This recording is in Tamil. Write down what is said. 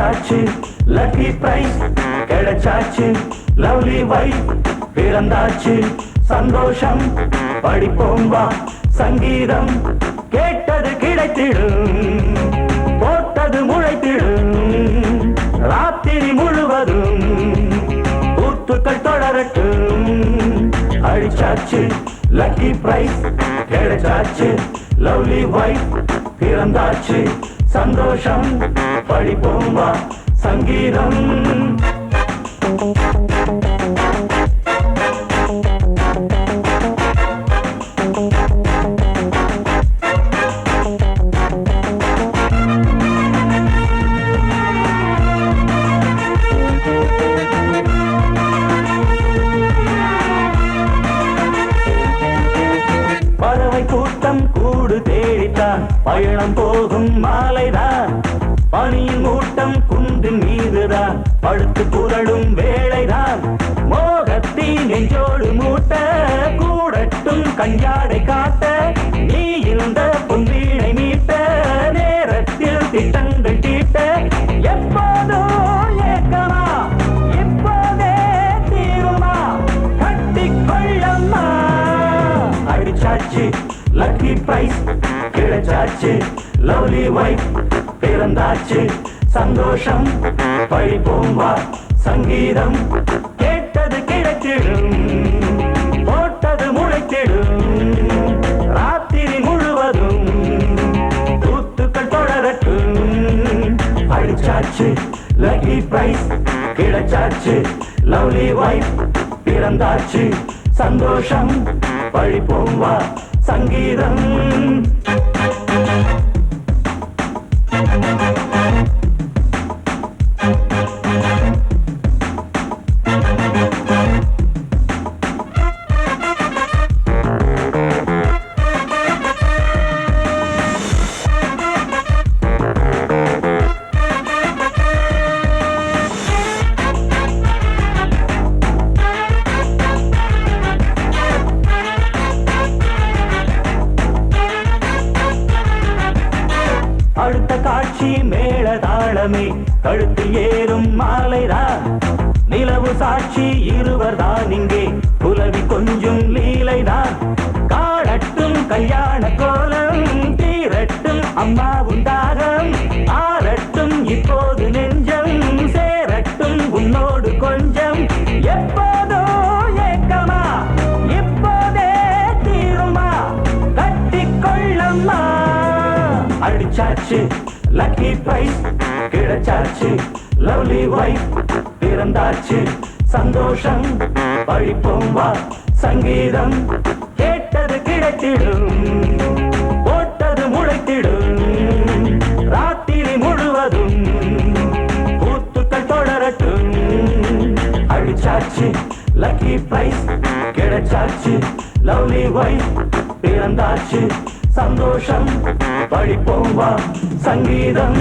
கிடைச்சாச்சு. லக்கி பிரைஸ் கிடைச்சாச்சு. லவ்லி வைஃப் பிறந்தாச்சு. சந்தோஷம் படிப்போம் வா. சங்கீதம் கேட்டது கிடைத்திடும். போட்டது முளைத்திடும். ராத்திரி முழுவதும் கூத்துக்கள் தொடரட்டும். அழிச்சாச்சு. லக்கி பிரைஸ் கிடைச்சாச்சு. லவ்லி வைஃப் பிறந்தாச்சு. சந்தோஷம் படிப்போம்? வா சங்கீதம் மாலை கூட்டம் கூடு தேடித்தான். பயணம் போகும் மாலைதான். பணியின் மூட்டம் குன்றின் மீதுதான். படுத்து புரளும் வேலைதான். மோகத்தின் நெஞ்சோடு மூட்ட கூடட்டும் கஞ்சாடை காட்ட நீ இந்த கிடைச்சாச்சு லக்கி பிரைஸ் கிடைச்சாச்சு. லவ்லி வைஃப் பிறந்தாச்சு. சந்தோஷம் படிப்போம் வா. சங்கீதம் கேட்டது கிடைத்திடும் போட்டது முளைத்திடும் ராத்திரி முழுவதும் கூத்துக்கள் தொடரட்டும். படிச்சாச்சு. லக்கி பிரைஸ் கிடைச்சாச்சு. லவ்லி வைஃப் பிறந்தாச்சு. சந்தோஷம் பழிப்போம் வா. சங்கீதம். காட்சி மேளதாளமே கழுத்தில் ஏறும் மாலைதான் நிலவு சாட்சி இருவர் தான் இங்கே. புலவி கொஞ்சம் லீலைதான் காடட்டும் கல்யாண கோலம் தீரட்டும் அம்மா உண்டாகம். ஆரட்டும் இப்போது நெஞ்சம் சேரட்டும் உன்னோடு கொஞ்சம். எப்போதோ ஏக்கமா இப்போதே தீருமா. கட்டிக்கொள்ளம்மா. அடிச்சாச்சு. லக்கி பைஸ் கிடைச்சாச்சு. லவ்லி வைஃப் பிறந்தாச்சு. சந்தோஷம் பழிப்போம் வா. சங்கீதம் கேட்டது கிடைத்திடும். போட்டது முளைத்திடும். ராத்திரி முழுவதும் கூத்துக்கள் தொடரட்டும். அழிச்சாச்சு. லக்கி பிரைஸ் கிடைச்சாச்சு. லவ்லி வைஃப் பிறந்தாச்சு. சந்தோஷம் படிப்போம் வா சங்கீதம்